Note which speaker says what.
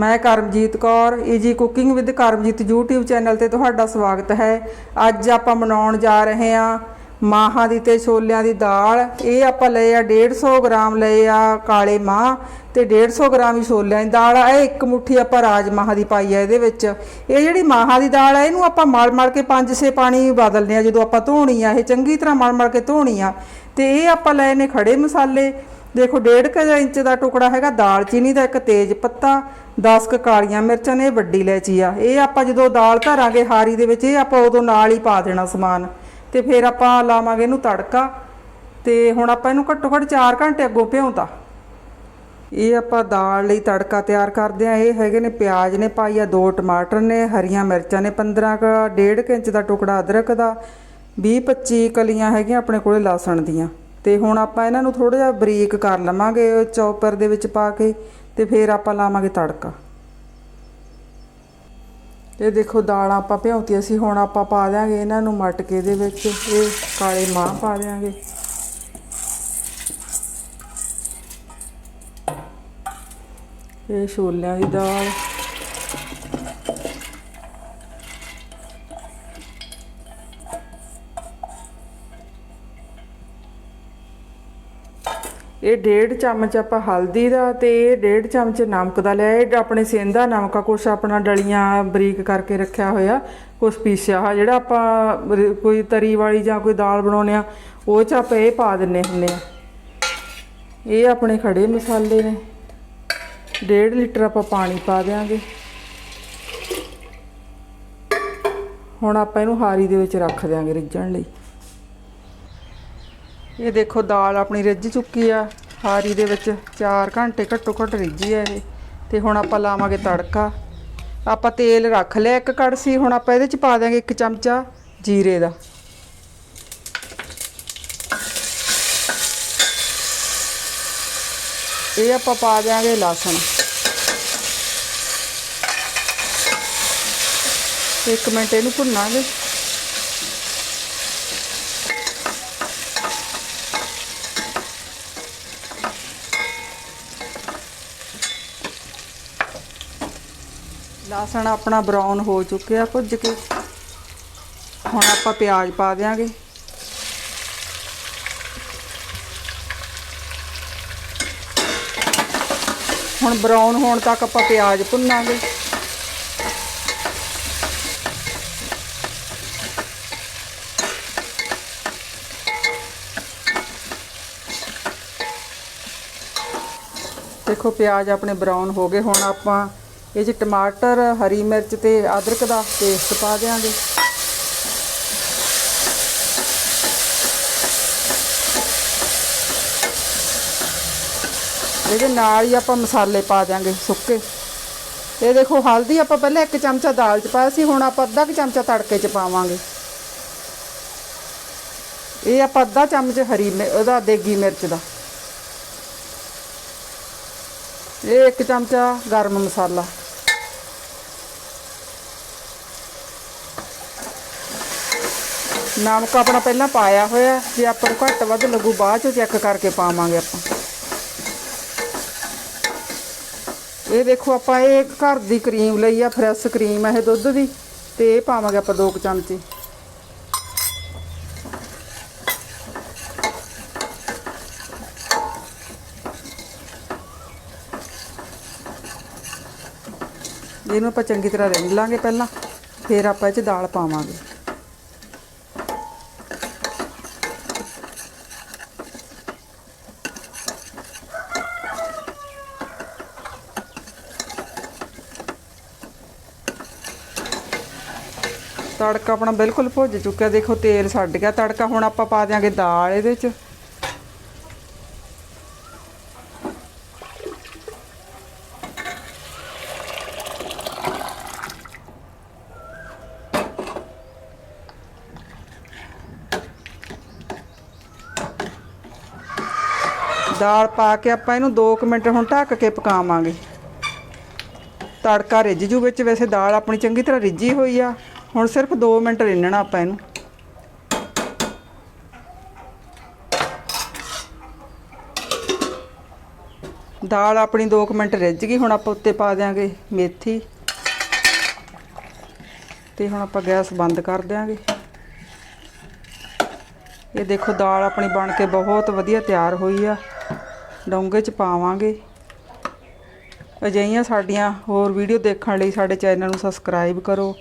Speaker 1: ਮੈਂ Karamjit Kaur easy cooking with Karamjit YouTube channel ਤੇ ਤੁਹਾਡਾ ਸਵਾਗਤ ਹੈ। ਅੱਜ ਆਪਾਂ ਬਣਾਉਣ ਜਾ ਰਹੇ ਹਾਂ ਮਾਹਾਂ ਦੀ ਤੇ ਛੋਲਿਆਂ ਦੀ ਦਾਲ। ਇਹ ਆਪਾਂ ਲਏ ਆ 150 ਗ੍ਰਾਮ ਲਏ ਆ ਕਾਲੇ ਮਾਹ ਤੇ 150 ਗ੍ਰਾਮ ਹੀ ਛੋਲਿਆਂ ਦੀ ਦਾਲ ਆ। ਇਹ ਇੱਕ ਮੁੱਠੀ ਆਪਾਂ ਰਾਜ ਮਾਹਾਂ ਦੀ ਪਾਈ ਆ ਇਹਦੇ ਵਿੱਚ। ਇਹ ਜਿਹੜੀ ਮਾਹਾਂ ਦੀ ਦਾਲ ਆ, ਇਹਨੂੰ ਆਪਾਂ ਮਲ ਮਲ ਕੇ ਪੰਜ ਛੇ ਪਾਣੀ ਬਦਲਨੇ ਆ। ਜਦੋਂ ਆਪਾਂ ਧੋਣੀ ਆ, ਇਹ ਚੰਗੀ ਤਰ੍ਹਾਂ ਮਲ ਮਲ ਕੇ ਧੋਣੀ ਆ ਤੇ ਇਹ ਆਪਾਂ ਲਏ ਨੇ ਖੜੇ ਮਸਾਲੇ। ਦੇਖੋ 1.5 ਇੰਚ ਦਾ ਟੁਕੜਾ ਹੈਗਾ ਦਾਲਚੀਨੀ ਦਾ ਇੱਕ ਤੇਜ ਪੱਤਾ 10 ਕ ਕਾਲੀਆਂ ਮਿਰਚਾਂ ਨੇ, ਇਹ ਵੱਡੀ ਲੈਚੀ ਆ। ਇਹ ਆਪਾਂ ਜਦੋਂ ਦਾਲ ਧਰਾਂਗੇ ਹਾਰੀ ਦੇ ਵਿੱਚ, ਇਹ ਆਪਾਂ ਉਦੋਂ ਨਾਲ ਹੀ ਪਾ ਦੇਣਾ ਸਮਾਨ। ਤੇ ਫਿਰ ਆਪਾਂ ਲਾਵਾਂਗੇ ਇਹਨੂੰ ਤੜਕਾ। ਤੇ ਹੁਣ ਆਪਾਂ ਇਹਨੂੰ ਘੱਟੋ ਘੱਟ 4 ਘੰਟੇ ਅੱਗੋਂ ਭਿਉਂਤਾ। ਇਹ ਆਪਾਂ ਦਾਲ ਲਈ ਤੜਕਾ ਤਿਆਰ ਕਰਦੇ ਆ ਇਹ ਹੈਗੇ ਨੇ ਪਿਆਜ਼ ਨੇ ਪਾਈ ਆ, ਦੋ ਟਮਾਟਰ ਨੇ, ਹਰੀਆਂ ਮਿਰਚਾਂ ਨੇ 15 ਕ 1.5 ਇੰਚ ਦਾ ਟੁਕੜਾ ਅਦਰਕ ਦਾ 20 25 ਕਲੀਆਂ ਹੈਗੀਆਂ ਆਪਣੇ ਕੋਲੇ ਲਸਣ ਦੀਆਂ। ਤੇ ਹੁਣ ਆਪਾਂ ਇਹਨਾਂ ਨੂੰ ਥੋੜਾ ਜਿਹਾ ਬਰੀਕ ਕਰ ਲਵਾਂਗੇ ਚੌਪਰ ਦੇ ਵਿੱਚ ਪਾ ਕੇ ਤੇ ਫਿਰ ਆਪਾਂ ਲਾਵਾਂਗੇ ਤੜਕਾ। ਇਹ ਦੇਖੋ ਦਾਲਾਂ ਆਪਾਂ ਭਿਉਂਤੀ ਅਸੀਂ ਹੁਣ ਆਪਾਂ ਪਾ ਦਿਆਂਗੇ ਇਹਨਾਂ ਨੂੰ ਮਟਕੇ ਦੇ ਵਿੱਚ। ਇਹ ਕਾਲੇ ਮਾਂਹ ਪਾ ਦਿਆਂਗੇ। ਇਹ ਛੋਲਿਆਂ ਦੀ ਦਾਲ। ਇਹ ਡੇਢ ਚਮਚ ਆਪਾਂ ਹਲਦੀ ਦਾ ਤੇ ਇਹ ਡੇਢ ਚਮਚ ਨਮਕ ਦਾ ਲਿਆ। ਇਹ ਆਪਣੇ ਸੇਂਦਾ ਨਮਕ ਆ, ਕੁਛ ਆਪਣਾ ਡਲੀਆਂ ਬਰੀਕ ਕਰਕੇ ਰੱਖਿਆ ਹੋਇਆ, ਕੁਛ ਪੀਸਿਆ ਹੋਇਆ। ਜਿਹੜਾ ਆਪਾਂ ਕੋਈ ਤਰੀ ਵਾਲੀ ਜਾਂ ਕੋਈ ਦਾਲ ਬਣਾਉਨੇ ਆ, ਉਹ ਚ ਆਪਾਂ ਇਹ ਪਾ ਦਿੰਨੇ ਹੁੰਨੇ ਆ। ਇਹ ਆਪਣੇ ਖੜੇ ਮਸਾਲੇ ਨੇ। ਡੇਢ ਲੀਟਰ ਆਪਾਂ ਪਾਣੀ ਪਾ ਦਿਆਂਗੇ। ਹੁਣ ਆਪਾਂ ਇਹਨੂੰ ਹਾਰੀ ਦੇ ਵਿੱਚ ਰੱਖ ਦਿਆਂਗੇ ਰਿੱਝਣ ਲਈ। ਇਹ ਦੇਖੋ ਦਾਲ ਆਪਣੀ ਰਿੱਝ ਚੁੱਕੀ ਆ, ਹਾਰੀ ਦੇ ਵਿੱਚ 4 ਘੰਟੇ ਘੱਟੋ ਘੱਟ ਰਿੱਝੀ ਆ ਇਹ। ਤੇ ਹੁਣ ਆਪਾਂ ਲਾਵਾਂਗੇ ਤੜਕਾ। ਆਪਾਂ ਤੇਲ ਰੱਖ ਲਿਆ ਇੱਕ ਕੜਛੀ ਹੁਣ ਆਪਾਂ ਇਹਦੇ ਚ ਪਾ ਦਿਆਂਗੇ ਇੱਕ ਚਮਚਾ ਜੀਰੇ ਦਾ। ਇਹ ਆਪਾਂ ਪਾ ਦਿਆਂਗੇ ਲਸਣ। ਇੱਕ ਮਿੰਟ ਇਹਨੂੰ ਭੁੰਨਾਂਗੇ। ਲਸਣ ਆਪਣਾ ਬਰਾਊਨ ਹੋ ਚੁੱਕਿਆ, ਭੁੱਜ ਕੇ। ਹੁਣ ਆਪਾਂ ਪਿਆਜ਼ ਪਾ ਦਿਆਂਗੇ। ਹੁਣ ਬਰਾਊਨ ਹੋਣ ਤੱਕ ਆਪਾਂ ਪਿਆਜ਼ ਭੁੰਨਾਂਗੇ। ਦੇਖੋ, ਪਿਆਜ਼ ਆਪਣੇ ਬਰਾਊਨ ਹੋ ਗਏ, ਹੁਣ ਆਪਾਂ ਇਹ 'ਚ ਟਮਾਟਰ, ਹਰੀ ਮਿਰਚ ਤੇ ਅਦਰਕ ਦਾ ਪੇਸਟ ਪਾ ਦਿਆਂਗੇ। ਇਹਦੇ ਨਾਲ ਹੀ ਆਪਾਂ ਮਸਾਲੇ ਪਾ ਦਿਆਂਗੇ ਸੁੱਕੇ। ਇਹ ਦੇਖੋ ਹਲਦੀ ਆਪਾਂ ਪਹਿਲਾਂ ਇੱਕ ਚਮਚਾ ਦਾਲ 'ਚ ਪਾਇਆ ਸੀ, ਹੁਣ ਆਪਾਂ ਅੱਧਾ ਕੁ ਚਮਚਾ ਤੜਕੇ 'ਚ ਪਾਵਾਂਗੇ। ਇਹ ਆਪਾਂ ਅੱਧਾ ਚਮਚ ਹਰੀ ਮਿ- ਉਹਦਾ ਦੇਗੀ ਮਿਰਚ ਦਾ। ਇਹ ਇੱਕ ਚਮਚਾ ਗਰਮ ਮਸਾਲਾ। ਨਮਕ ਆਪਣਾ ਪਹਿਲਾਂ ਪਾਇਆ ਹੋਇਆ ਜੇ ਆਪਾਂ ਨੂੰ ਘੱਟ ਵੱਧ ਲੱਗੂ, ਬਾਅਦ ਚੋਂ ਚੈੱਕ ਕਰਕੇ ਪਾਵਾਂਗੇ ਆਪਾਂ। ਇਹ ਦੇਖੋ, ਆਪਾਂ ਇਹ ਘਰ ਦੀ ਕਰੀਮ ਲਈ ਆ ਫਰੈਸ਼ ਕਰੀਮ ਆ, ਇਹ ਦੁੱਧ ਦੀ, ਤੇ ਇਹ ਪਾਵਾਂਗੇ ਆਪਾਂ ਦੋ ਕੁ ਚਮਚੇ। ਇਹਨੂੰ ਆਪਾਂ ਚੰਗੀ ਤਰ੍ਹਾਂ ਰਿੰਨ ਲਾਂਗੇ ਪਹਿਲਾਂ, ਫਿਰ ਆਪਾਂ ਇਹ 'ਚ ਦਾਲ ਪਾਵਾਂਗੇ। ਤੜਕਾ ਆਪਣਾ ਬਿਲਕੁਲ ਭੁੱਜ ਚੁੱਕਿਆ, ਦੇਖੋ ਤੇਲ ਛੱਡ ਗਿਆ। ਤੜਕਾ ਹੁਣ ਆਪਾਂ ਪਾ ਦਿਆਂਗੇ ਦਾਲ ਇਹਦੇ 'ਚ। ਦਾਲ ਪਾ ਕੇ ਆਪਾਂ ਇਹਨੂੰ 2 ਮਿੰਟ ਹੁਣ ਢੱਕ ਕੇ ਪਕਾਵਾਂਗੇ। ਤੜਕਾ ਰਿੱਝ ਜੂ ਵਿੱਚ, ਵੈਸੇ ਦਾਲ ਆਪਣੀ ਚੰਗੀ ਤਰ੍ਹਾਂ ਰਿੱਝੀ ਹੋਈ ਆ। ਹੁਣ ਸਿਰਫ 2 ਮਿੰਟ ਰਿੰਨਣਾ ਆਪਾਂ ਇਹਨੂੰ। ਦਾਲ ਆਪਣੀ 2 ਮਿੰਟ ਰਿੱਝ ਗਈ, ਹੁਣ ਆਪਾਂ ਉੱਤੇ ਪਾ ਦਿਆਂਗੇ ਮੇਥੀ। ਤੇ ਹੁਣ ਆਪਾਂ ਗੈਸ ਬੰਦ ਕਰ ਦਿਆਂਗੇ। ਇਹ ਦੇਖੋ ਦਾਲ ਆਪਣੀ ਬਣ ਕੇ ਬਹੁਤ ਵਧੀਆ ਤਿਆਰ ਹੋਈ ਆ। ਡੋਂਗੇ ਚ ਪਾਵਾਂਗੇ। ਅਜਿਹੀਆਂ ਸਾਡੀਆਂ ਹੋਰ ਵੀਡੀਓ ਦੇਖਣ ਲਈ ਸਾਡੇ ਚੈਨਲ ਨੂੰ ਸਬਸਕ੍ਰਾਈਬ ਕਰੋ।